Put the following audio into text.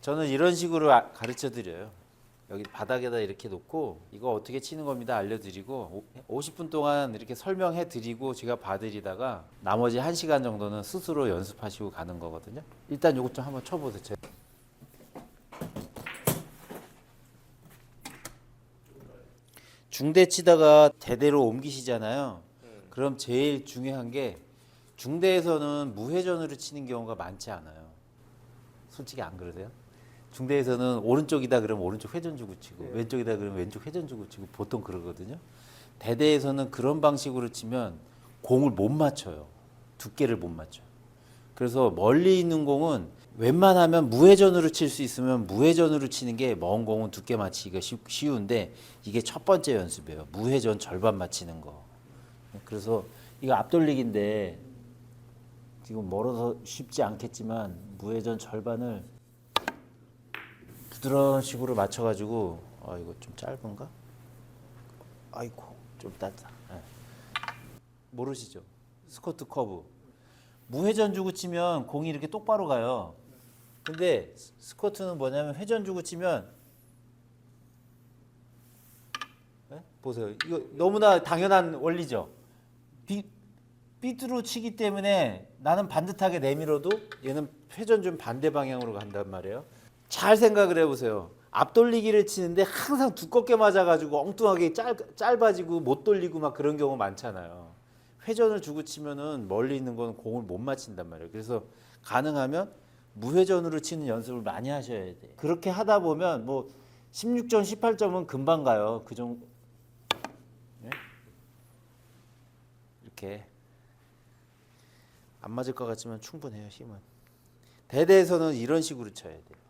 저는 이런 식으로 아- 가르쳐 드려요. 여기 바닥에다 이렇게 놓고 이거 어떻게 치는 겁니다 알려드리고 오- 50분 동안 이렇게 설명해 드리고 제가 봐드리다가 나머지 1시간 정도는 스스로 연습하시고 가는 거거든요. 일단 요것 좀 한번 쳐보세요. 제- 중대 치다가 대대로 옮기시잖아요. 그럼 제일 중요한 게 중대에서는 무회전으로 치는 경우가 많지 않아요. 솔직히 안 그러세요? 중대에서는 오른쪽이다 그러면 오른쪽 회전 주고 치고 네. 왼쪽이다 그러면 왼쪽 회전 주고 치고 보통 그러거든요. 대대에서는 그런 방식으로 치면 공을 못 맞춰요. 두께를 못 맞춰요. 그래서 멀리 있는 공은 웬만하면 무회전으로 칠 수 있으면 무회전으로 치는 게 먼 공은 두께 맞추기가 쉽- 쉬운데 이게 첫 번째 연습이에요. 무회전 절반 맞히는 거. 그래서 이거 앞돌리기인데 지금 멀어서 쉽지 않겠지만 무회전 절반을 부드러운 식으로 맞춰가지고 아 이거 좀 짧은가? 아이고 좀 땄다. 예. 모르시죠? 스코트 커브 무회전 주고 치면 공이 이렇게 똑바로 가요. 근데 스- 스쿼트는 뭐냐면 회전 주고 치면 예? 보세요. 이거 너무나 당연한 원리죠. 비, 삐뚤어 치기 때문에 나는 반듯하게 내밀어도 얘는 회전 좀 반대 방향으로 간단 말이에요. 잘 생각을 해보세요. 앞돌리기를 치는데 항상 두껍게 맞아가지고 엉뚱하게 짧, 짧아지고 못 돌리고 막 그런 경우 많잖아요. 회전을 주고 치면은 멀리 있는 건 공을 못 맞힌단 말이에요. 그래서 가능하면 무회전으로 치는 연습을 많이 하셔야 돼. 그렇게 하다 보면 뭐 16점, 18점은 금방 가요. 그 정도 네? 이렇게 안 맞을 것 같지만 충분해요 힘은. 대대에서는 이런 식으로 쳐야 돼요.